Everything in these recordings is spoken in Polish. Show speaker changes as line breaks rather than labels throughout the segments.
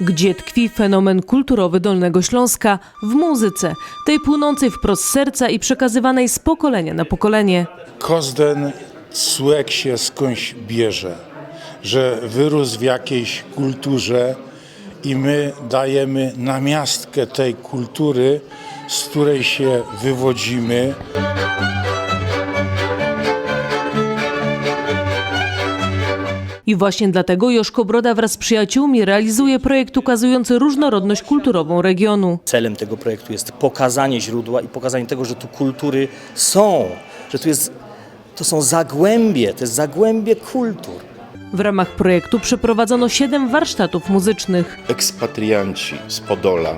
Gdzie tkwi fenomen kulturowy Dolnego Śląska? W muzyce, tej płynącej wprost serca i przekazywanej z pokolenia na pokolenie.
Kozden człowiek się skądś bierze, że wyrósł w jakiejś kulturze i my dajemy namiastkę tej kultury, z której się wywodzimy.
I właśnie dlatego Joszko Broda wraz z przyjaciółmi realizuje projekt ukazujący różnorodność kulturową regionu.
Celem tego projektu jest pokazanie źródła i pokazanie tego, że tu kultury są, że tu jest, to są zagłębie, to jest zagłębie kultur.
W ramach projektu przeprowadzono siedem warsztatów muzycznych.
ekspatrianci z Podola,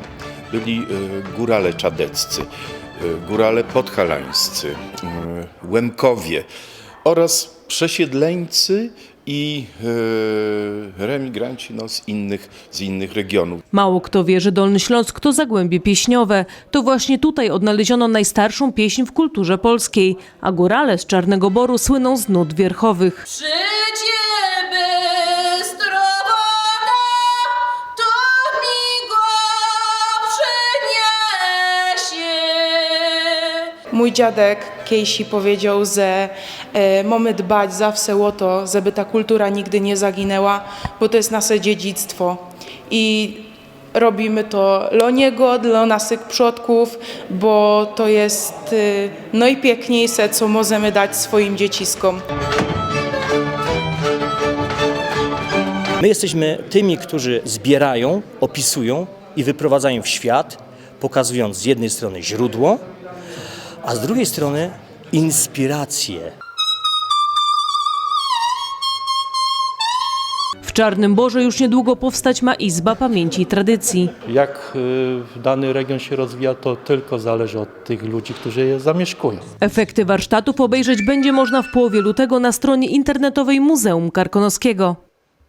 byli e, górale czadeccy, e, górale podhalańscy, e, Łemkowie oraz przesiedleńcy i e, remigranci no, z, innych, z innych regionów.
Mało kto wie, że Dolny Śląsk to zagłębie pieśniowe. To właśnie tutaj odnaleziono najstarszą pieśń w kulturze polskiej, a górale z Czarnego Boru słyną z nut wierchowych.
Życie
Mój dziadek Kejsi powiedział, że e, mamy dbać zawsze o to, żeby ta kultura nigdy nie zaginęła, bo to jest nasze dziedzictwo. I robimy to dla niego, dla naszych przodków, bo to jest e, najpiękniejsze, co możemy dać swoim dzieciskom.
My jesteśmy tymi, którzy zbierają, opisują i wyprowadzają w świat, pokazując z jednej strony źródło, a z drugiej strony inspiracje.
W Czarnym Borze już niedługo powstać ma Izba Pamięci i Tradycji.
Jak y, dany region się rozwija, to tylko zależy od tych ludzi, którzy je zamieszkują.
Efekty warsztatów obejrzeć będzie można w połowie lutego na stronie internetowej Muzeum Karkonoskiego.